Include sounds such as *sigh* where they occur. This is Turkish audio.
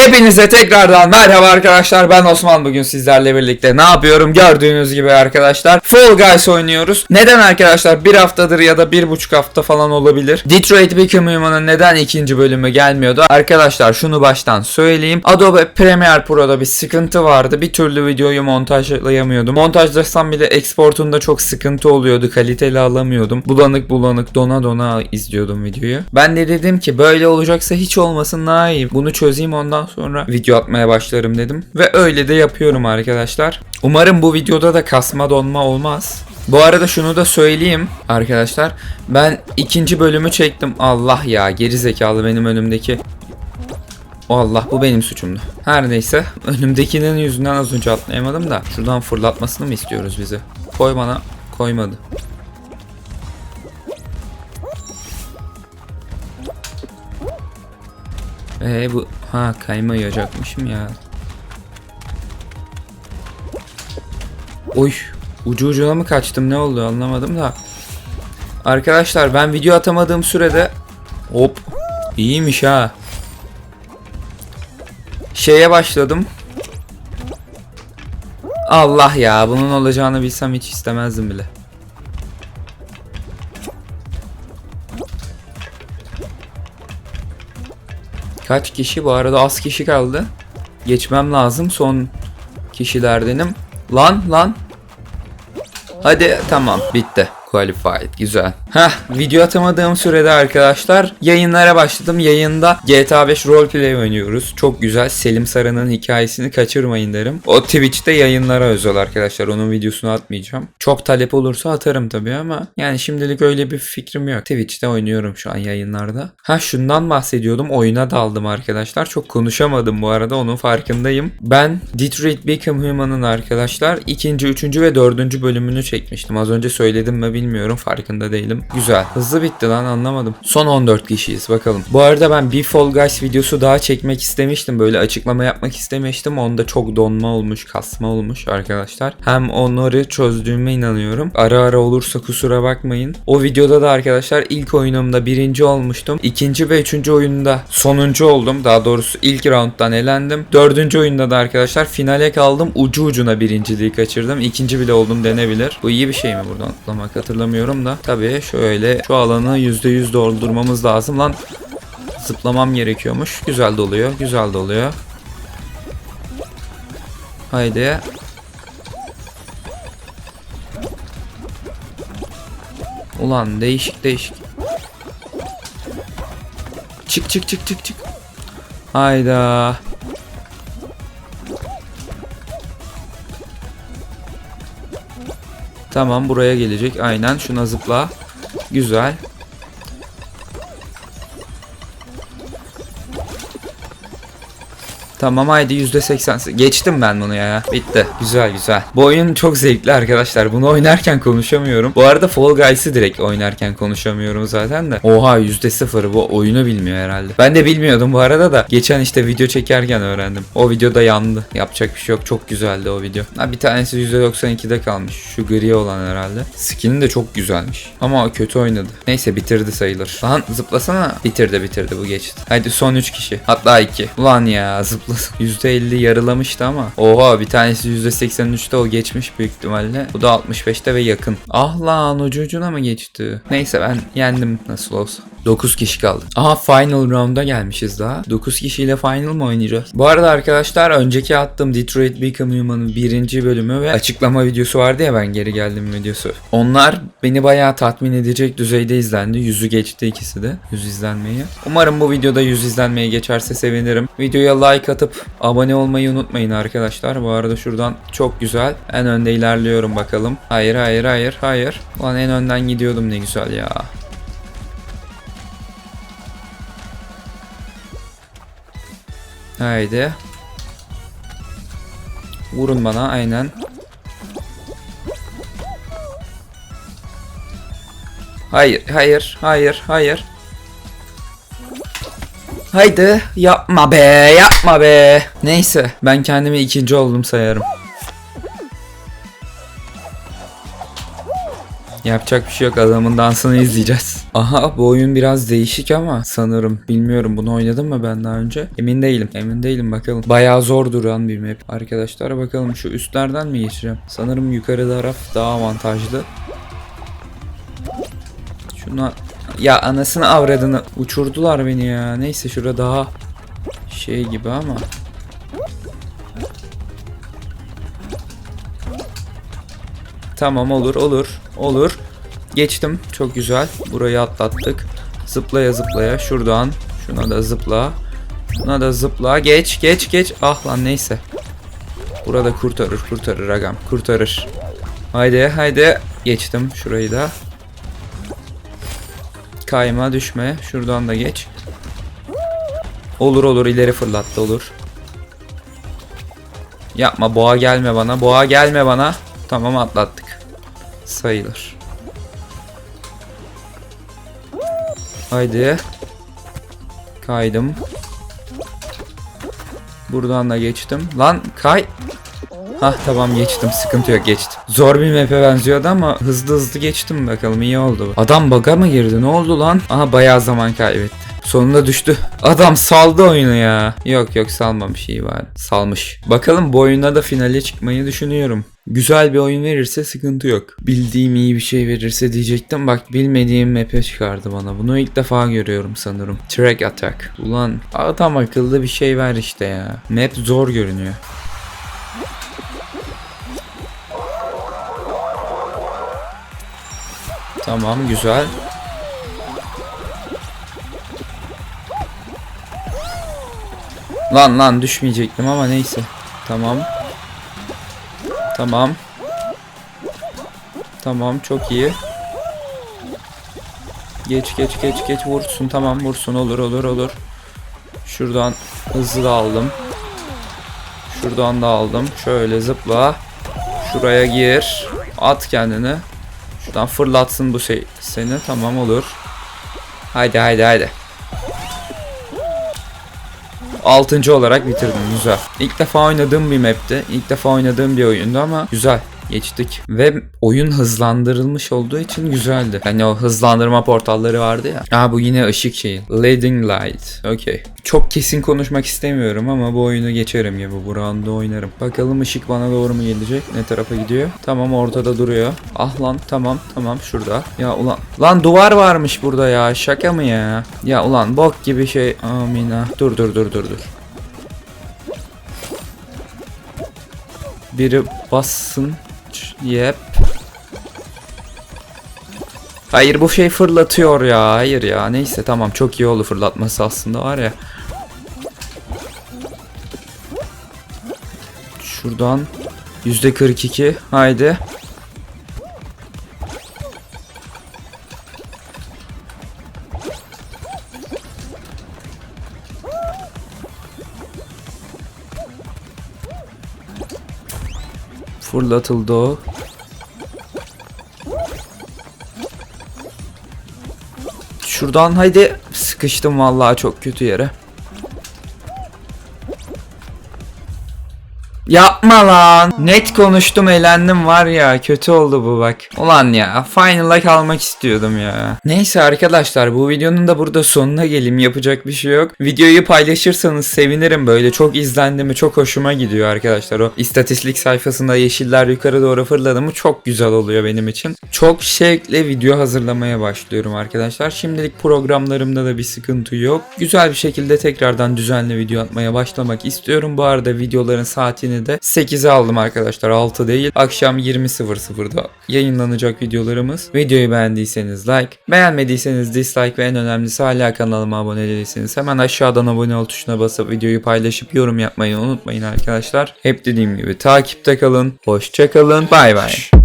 Hepinize tekrardan merhaba arkadaşlar. Ben Osman. Bugün sizlerle birlikte ne yapıyorum? Gördüğünüz gibi arkadaşlar Fall Guys oynuyoruz. Neden arkadaşlar bir haftadır ya da bir buçuk hafta falan olabilir? Detroit Become Human'ın neden ikinci bölümü gelmiyordu? Arkadaşlar şunu baştan söyleyeyim. Adobe Premiere Pro'da bir sıkıntı vardı. Bir türlü videoyu montajlayamıyordum. Montajlasam bile exportunda çok sıkıntı oluyordu. Kaliteli alamıyordum. Bulanık bulanık dona dona izliyordum videoyu. Ben de dedim ki böyle olacaksa hiç olmasın daha iyi Bunu çözeyim ondan sonra video atmaya başlarım dedim. Ve öyle de yapıyorum arkadaşlar. Umarım bu videoda da kasma donma olmaz. Bu arada şunu da söyleyeyim arkadaşlar. Ben ikinci bölümü çektim. Allah ya geri zekalı benim önümdeki. Allah bu benim suçumdu. Her neyse önümdekinin yüzünden az önce atlayamadım da şuradan fırlatmasını mı istiyoruz bizi? Koy bana koymadı. Ee bu ha kayma yiyecekmişim ya. Oy ucu ucuna mı kaçtım ne oldu anlamadım da. Arkadaşlar ben video atamadığım sürede hop iyiymiş ha. Şeye başladım. Allah ya bunun olacağını bilsem hiç istemezdim bile. Kaç kişi? Bu arada az kişi kaldı. Geçmem lazım. Son kişilerdenim. Lan lan. Hadi tamam bitti. Qualified güzel. Heh video atamadığım sürede arkadaşlar yayınlara başladım. Yayında GTA 5 roleplay oynuyoruz. Çok güzel. Selim Sarı'nın hikayesini kaçırmayın derim. O Twitch'te yayınlara özel arkadaşlar. Onun videosunu atmayacağım. Çok talep olursa atarım tabii ama yani şimdilik öyle bir fikrim yok. Twitch'te oynuyorum şu an yayınlarda. Ha şundan bahsediyordum. Oyuna daldım arkadaşlar. Çok konuşamadım bu arada. Onun farkındayım. Ben Detroit Become Human'ın arkadaşlar ikinci, üçüncü ve dördüncü bölümünü çekmiştim. Az önce söyledim mi bilmiyorum. Farkında değilim. Güzel. Hızlı bitti lan anlamadım. Son 14 kişiyiz bakalım. Bu arada ben bir Fall Guys videosu daha çekmek istemiştim. Böyle açıklama yapmak istemiştim. Onda çok donma olmuş, kasma olmuş arkadaşlar. Hem onları çözdüğüme inanıyorum. Ara ara olursa kusura bakmayın. O videoda da arkadaşlar ilk oyunumda birinci olmuştum. İkinci ve üçüncü oyunda sonuncu oldum. Daha doğrusu ilk rounddan elendim. Dördüncü oyunda da arkadaşlar finale kaldım. Ucu ucuna birinciliği kaçırdım. İkinci bile oldum denebilir. Bu iyi bir şey mi buradan atlamak hatırlamıyorum da. Tabii şöyle şu alanı %100 doldurmamız lazım lan. Zıplamam gerekiyormuş. Güzel doluyor. Güzel doluyor. Haydi. Ulan değişik değişik. Çık çık çık çık çık. Hayda. Tamam buraya gelecek. Aynen şuna zıpla. Güzel. Tamam haydi %80. Geçtim ben bunu ya. Bitti. Güzel güzel. Bu oyun çok zevkli arkadaşlar. Bunu oynarken konuşamıyorum. Bu arada Fall Guys'ı direkt oynarken konuşamıyorum zaten de. Oha %0 bu oyunu bilmiyor herhalde. Ben de bilmiyordum bu arada da. Geçen işte video çekerken öğrendim. O videoda yandı. Yapacak bir şey yok. Çok güzeldi o video. Ha bir tanesi %92'de kalmış. Şu gri olan herhalde. Skin'i de çok güzelmiş. Ama kötü oynadı. Neyse bitirdi sayılır. Lan zıplasana. Bitirdi bitirdi bu geçti. Haydi son 3 kişi. Hatta 2. Ulan ya zıpla %50 *laughs* yarılamıştı ama. Oha bir tanesi %83'te o geçmiş büyük ihtimalle. Bu da 65'te ve yakın. Ah lan ucu ucuna mı geçti? Neyse ben yendim nasıl olsa. 9 kişi kaldı. Aha final round'a gelmişiz daha. 9 kişiyle final mı oynayacağız? Bu arada arkadaşlar önceki attığım Detroit Become Human'ın birinci bölümü ve açıklama videosu vardı ya ben geri geldim videosu. Onlar beni bayağı tatmin edecek düzeyde izlendi. Yüzü geçti ikisi de. 100 izlenmeyi. Umarım bu videoda 100 izlenmeye geçerse sevinirim. Videoya like atıp abone olmayı unutmayın arkadaşlar. Bu arada şuradan çok güzel. En önde ilerliyorum bakalım. Hayır hayır hayır hayır. Ulan en önden gidiyordum ne güzel ya. Haydi. Vurun bana aynen. Hayır, hayır, hayır, hayır. Haydi yapma be, yapma be. Neyse, ben kendimi ikinci oldum sayarım. Yapacak bir şey yok adamın dansını izleyeceğiz. Aha bu oyun biraz değişik ama sanırım bilmiyorum bunu oynadım mı ben daha önce? Emin değilim emin değilim bakalım. Bayağı zor duran bir map. Arkadaşlar bakalım şu üstlerden mi geçeceğim? Sanırım yukarı taraf daha avantajlı. Şuna ya anasını avradını uçurdular beni ya. Neyse şurada daha şey gibi ama. Tamam olur olur olur. Geçtim çok güzel. Burayı atlattık. Zıplaya zıplaya şuradan. Şuna da zıpla. Şuna da zıpla. Geç geç geç. Ah lan neyse. Burada kurtarır kurtarır agam kurtarır. Haydi haydi. Geçtim şurayı da. Kayma düşme. Şuradan da geç. Olur olur ileri fırlattı olur. Yapma boğa gelme bana. Boğa gelme bana. Tamam atlattık. Sayılır. Haydi. Kaydım. Buradan da geçtim. Lan kay. Hah tamam geçtim sıkıntı yok geçtim. Zor bir map'e benziyordu ama hızlı hızlı geçtim bakalım iyi oldu. Adam bug'a mı girdi ne oldu lan? Aha bayağı zaman kaybetti. Sonunda düştü. Adam saldı oyunu ya. Yok yok salmamış iyi bari. Salmış. Bakalım bu oyunda da finale çıkmayı düşünüyorum. Güzel bir oyun verirse sıkıntı yok. Bildiğim iyi bir şey verirse diyecektim. Bak bilmediğim map'e çıkardı bana. Bunu ilk defa görüyorum sanırım. Track Attack. Ulan adam akıllı bir şey ver işte ya. Map zor görünüyor. Tamam güzel. Lan lan düşmeyecektim ama neyse. Tamam. Tamam. Tamam çok iyi. Geç geç geç geç vursun tamam vursun olur olur olur. Şuradan hızlı da aldım. Şuradan da aldım. Şöyle zıpla. Şuraya gir. At kendini. Şuradan fırlatsın bu şey seni. Tamam olur. Haydi haydi haydi. Altıncı olarak bitirdim güzel. İlk defa oynadığım bir map'ti. İlk defa oynadığım bir oyundu ama güzel. Geçtik. Ve oyun hızlandırılmış olduğu için güzeldi. Hani o hızlandırma portalları vardı ya. Aa bu yine ışık şeyi. Leading light. Okey. Çok kesin konuşmak istemiyorum ama bu oyunu geçerim gibi. Bu round'u oynarım. Bakalım ışık bana doğru mu gelecek? Ne tarafa gidiyor? Tamam ortada duruyor. Ah lan tamam tamam şurada. Ya ulan. Lan duvar varmış burada ya. Şaka mı ya? Ya ulan bok gibi şey. Amina. Dur dur dur dur dur. Biri bassın. Yep. Hayır bu şey fırlatıyor ya. Hayır ya. Neyse tamam çok iyi oldu fırlatması aslında var ya. Şuradan %42. Haydi. Fırlatıldı o. Şuradan haydi. Sıkıştım vallahi çok kötü yere. Yapma lan. Net konuştum eğlendim var ya kötü oldu bu bak. Ulan ya final'a kalmak istiyordum ya. Neyse arkadaşlar bu videonun da burada sonuna geleyim yapacak bir şey yok. Videoyu paylaşırsanız sevinirim böyle çok izlendi mi çok hoşuma gidiyor arkadaşlar. O istatistik sayfasında yeşiller yukarı doğru fırladı mı çok güzel oluyor benim için. Çok şevkle video hazırlamaya başlıyorum arkadaşlar. Şimdilik programlarımda da bir sıkıntı yok. Güzel bir şekilde tekrardan düzenli video atmaya başlamak istiyorum. Bu arada videoların saatini de 8'e aldım arkadaşlar 6 değil. Akşam 20.00'da yayınlanacak videolarımız. Videoyu beğendiyseniz like, beğenmediyseniz dislike ve en önemlisi hala kanalıma abone değilseniz hemen aşağıdan abone ol tuşuna basıp videoyu paylaşıp yorum yapmayı unutmayın arkadaşlar. Hep dediğim gibi takipte kalın, hoşça kalın, bay bay.